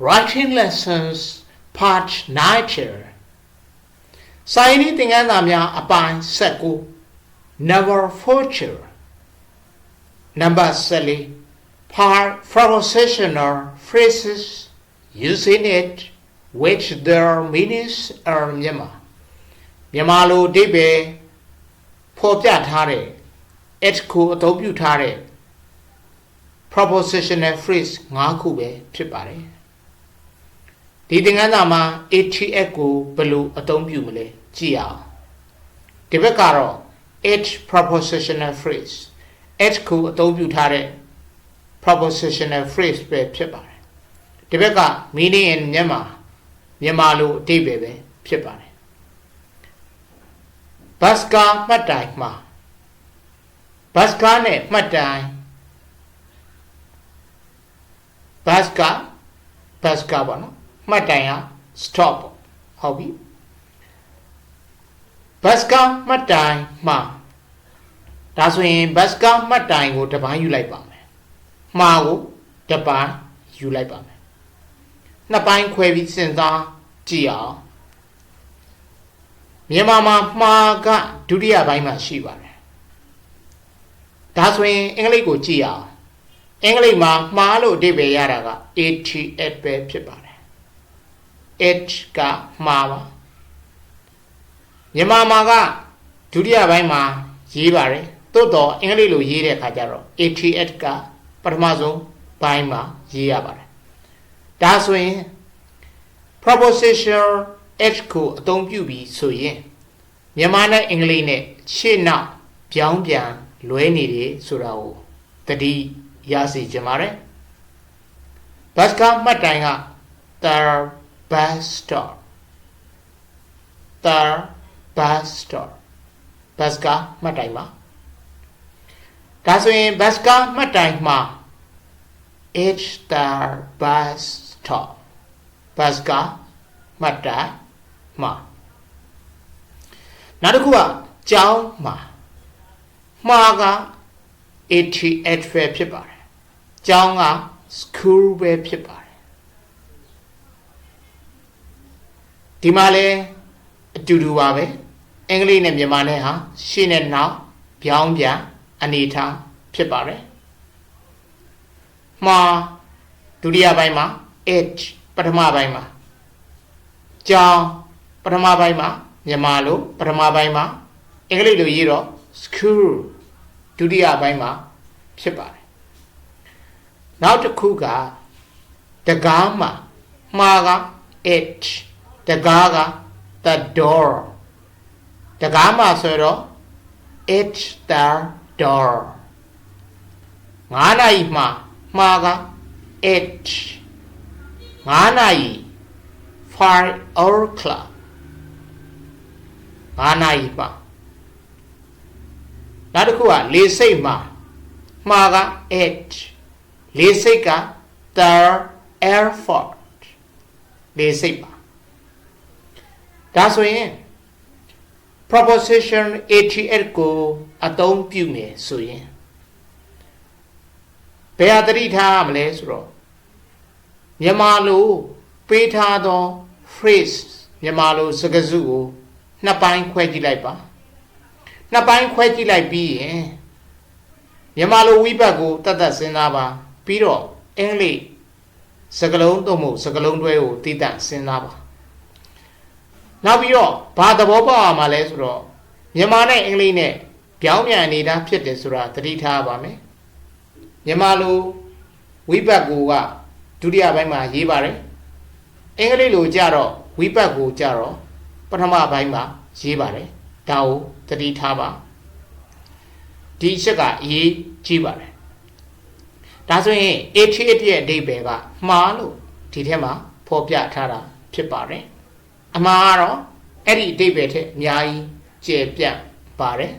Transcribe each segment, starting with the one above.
Writing lessons part 9စာရင်းသင်ခန်းစာများအပိုင်း19 Never future Number 7 Part prepositional phrases using it which their meanings are မြန်မာမြန်မာလိုအဓိပ္ပာယ်ဖော်ပြထားတဲ့ it ကိုအသုံးပြုထားတဲ့ prepositional phrase ၅ခုပဲဖြစ်ပါတယ် ဒီသင်ခန်းစာမှာ ATF ကိုဘယ်လိုအသုံးပြုမလဲကြည့်အောင်ဒီဘက်ကတော့ it prepositional phrase it ကိုအသုံးပြုထားတဲ့ prepositional phrase ပဲဖြစ်ပါတယ်ဒီဘက်က meaning in မြန်မာမြန်မာလိုအဓိပ္ပာယ်ပဲဖြစ်ပါတယ်ဘတ်စကာမှတ်တိုင်မှာဘတ်စကာနဲ့မှတ်တိုင်ဘတ်စကာဘတ်စကာပေါ့နော် မှတ်တိုင်ဟာ stop ပေါ့ဟုတ်ပြီဘတ်စကာမှတ်တိုင်မှာဒါဆိုရင်ဘတ်စကာမှတ်တိုင်ကိုတစ်ပိုင်းယူလိုက်ပါမယ်မှားကိုတစ်ပိုင်းယူလိုက်ပါမယ်နှစ်ပိုင်းခွဲပြီးစဉ်းစားကြည့်အောင်မြန်မာမှာမှားကဒုတိယပိုင်းမှာရှိပါတယ်ဒါဆိုရင်အင်္ဂလိပ်ကိုကြည့်အောင်အင်္ဂလိပ်မှာမှားလို့အဓိပ္ပာယ်ရတာက ATF ပဲဖြစ်ပါတယ် H ကမှားပါမြန်မာမှာကဒုတိယပိုင်းမှာရေးပါတယ်သို့တော့အင်္ဂလိပ်လိုရေးတဲ့အခါကျတော့ ATH ကပထမဆုံးပိုင်းမှာရေးရပါတယ်ဒါဆိုရင် preposition h ကိုအသုံးပြုပြီးဆိုရင်မြန်မာနဲ့အင်္ဂလိပ်နဲ့ရှေ့နောက်ပြောင်းပြန်လွဲနေတယ်ဆိုတာကိုသတိရစေချင်ပါတယ်ဘတ်ကမှတ်တိုင်က the bus stop the bus stop ဘတ်ကမှတ်တိုင်မှာဒါဆိုရင်ဘတ်ကမှတ်တိုင်မှာ it's the bus stop ဘတ်ကမှတ်တိုင်မှာနောက်တစ်ခုကကျောင်းမှာမှားက ATH ပဲဖြစ်ပါတယ်ကျောင်းက school ပဲဖြစ်ပါတယ် ဒီမှာလဲအတူတူပါပဲအင်္ဂလိပ်နဲ့မြန်မာနဲ့ဟာရှေ့နဲ့နောက်ပြောင်းပြန်အနေထားဖြစ်ပါတယ်မှားဒုတိယပိုင်းမှာ h ပထမပိုင်းမှာကျောင်းပထမပိုင်းမှာမြန်မာလိုပထမပိုင်းမှာအင်္ဂလိပ်လိုရေးတော့ school ဒုတိယပိုင်းမှာဖြစ်ပါတယ်နောက်တစ်ခုကတကားမှာမှားက h တကားက the door တကားမှာဆိုတော့ h the door ငါးနာရီမှာမှားက h ငါးနာရီ five hour club ငါးနာရီမှာနောက်တစ်ခုကလေစိတ်မှာမှားက h လေစိတ်က the airport လေစိတ်ပါ ဒါဆိုရင် proposition 88ကိုအသုံးပြုမယ်ဆိုရင်ဘယ်ဟာတတိထားမလဲဆိုတော့မြန်မာလိုပေးထားသော phrase မြန်မာလိုစကားစုကိုနှစ်ပိုင်းခွဲကြည့်လိုက်ပါနှစ်ပိုင်းခွဲကြည့်လိုက်ပြီးရင်မြန်မာလိုဝိဘတ်ကိုတတ်တတ်စဉ်းစားပါပြီးတော့အင်္ဂလိပ်စကားလုံးသို့မဟုတ်စကားလုံးတွဲကိုသိတတ်စဉ်းစားပါ နောက်ပြီးတော့ဘာသဘောပေါက်အောင်မလဲဆိုတော့မြန်မာနဲ့အင်္ဂလိပ်နဲ့ပြောင်းပြန်နေတာဖြစ်တယ်ဆိုတာသတိထားပါမယ်မြန်မာလိုဝိဘတ်ကိုကဒုတိယပိုင်းမှာရေးပါတယ်အင်္ဂလိပ်လိုကြတော့ဝိဘတ်ကိုကြတော့ပထမပိုင်းမှာရေးပါတယ်ဒါကိုသတိထားပါဒီချက်ကအရေးကြီးပါတယ်ဒါဆိုရင်88ရဲ့အဓိပ္ပာယ်ကမှားလို့ဒီထဲမှာဖော်ပြထားတာဖြစ်ပါတယ် အမှားကတော့အဲ့ဒီအဓိပ္ပာယ်ထက်အများကြီးကျေပြန့်ပါတယ်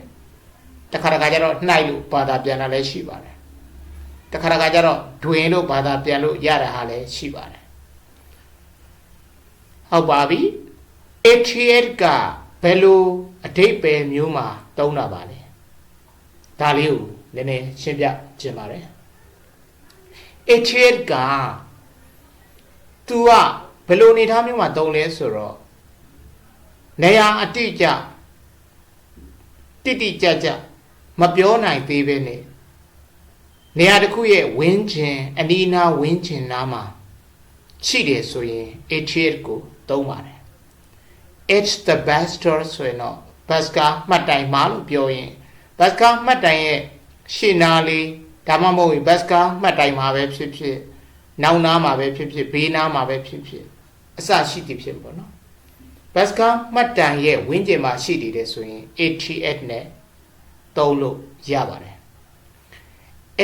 တခါတခါကျတော့နှိုက်လို့ဘာသာပြန်တာလည်းရှိပါတယ်တခါတခါကျတော့ဒွင်လို့ဘာသာပြန်လို့ရတာဟာလည်းရှိပါတယ်ဟုတ်ပါပြီ88ကဘယ်လိုအဓိပ္ပာယ်မျိုးမှာသုံးတာပါလဲဒါလေးကိုနည်းနည်းရှင်းပြခြင်းပါတယ်88က तू ကဘယ်လိုအနေထားမျိုးမှာတုံးလဲဆိုတော့ နေရာအတိအကျတိတိကျကျမပြောနိုင်သေးပဲနဲ့နေရာတစ်ခုရဲ့ဝင်းကျင်အနီးနားဝင်းကျင်နားမှာရှိတယ်ဆိုရင်88ကိုသုံးပါတယ် it's the best store ဆိုရင်တော့ဘတ်စကာမှတ်တိုင်မှာလို့ပြောရင်ဘတ်စကာမှတ်တိုင်ရဲ့ရှေ့နားလေးဒါမှမဟုတ်ရင်ဘတ်စကာမှတ်တိုင်မှာပဲဖြစ်ဖြစ်နောက်နားမှာပဲဖြစ်ဖြစ်ဘေးနားမှာပဲဖြစ်ဖြစ်အစရှိသည်ဖြစ်ပေါ့နော် ဘတ်စကာမှတ်တိုင်ရဲ့ဝင်းကျင်မှာရှိတည်တယ်ဆိုရင်88နဲ့သုံးလို့ရပါတယ်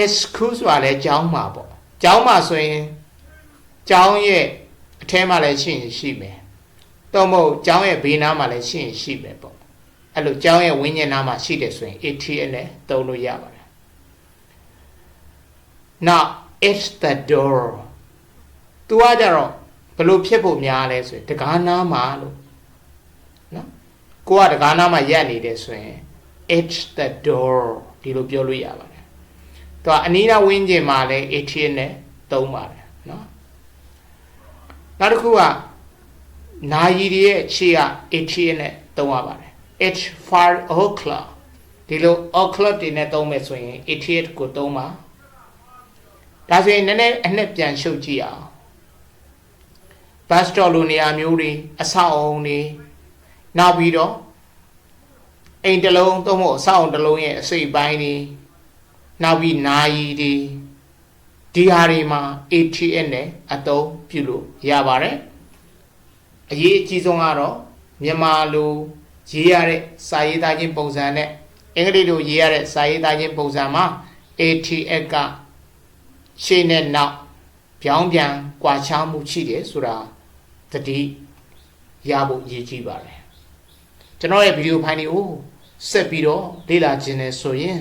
excuse ပါလဲကြောင်းမှာပေါ့ကြောင်းမှာဆိုရင်ကြောင်းရဲ့အထဲမှာလည်းရှိရင်ရှိမယ်တော့မဟုတ်ကြောင်းရဲ့ဘေးနားမှာလည်းရှိရင်ရှိမယ်ပေါ့အဲ့လိုကြောင်းရဲ့ဝင်းကျင်နားမှာရှိတယ်ဆိုရင်88နဲ့သုံးလို့ရပါတယ် now it's the door သူကကြတော့ဘယ်လိုဖြစ်ဖို့များလဲဆိုရင်တကားနားမှာလို့နော် ကိုကတကားနားမှာရက်နေတယ်ဆိုရင် it's the door ဒီလိုပြောလို့ရပါတယ်သူကအနီးနားဝင်းကျင်မှာလည်း88နဲ့သုံးပါတယ်နော်နောက်တစ်ခုကနာယီတွေရဲ့ခြေက88နဲ့သုံးရပါတယ် it's far o'clock ဒီလို o'clock တွေနဲ့သုံးမယ်ဆိုရင်88ကိုသုံးပါဒါဆိုရင်နည်းနည်းအနှစ်ပြန်ရှုပ်ကြည့်အောင်ဘတ်စတော်လိုနေရာမျိုးတွေအဆောက်အုံတွေ နောက်ပြီးတော့အိမ်တစ်လုံးသုံးဖို့အဆောက်အုံတစ်လုံးရဲ့အစိတ်ပိုင်းတွေနောက်ပြီးနာယီတွေဒီဟာတွေမှာ ATM နဲ့အသုံးပြုလို့ရပါတယ်အရေးအကြီးဆုံးကတော့မြန်မာလိုရေးရတဲ့စာရေးသားခြင်းပုံစံနဲ့အင်္ဂလိပ်လိုရေးရတဲ့စာရေးသားခြင်းပုံစံမှာ ATM ကရှေ့နဲ့နောက်ပြောင်းပြန်ကွာခြားမှုရှိတယ်ဆိုတာသတိရဖို့ရည်ကြီးပါတယ် ကျွန်တော်ရဲ့ဗီဒီယိုဖိုင်တွေကိုဆက်ပြီးတော့လေ့လာခြင်းနဲ့ဆိုရင်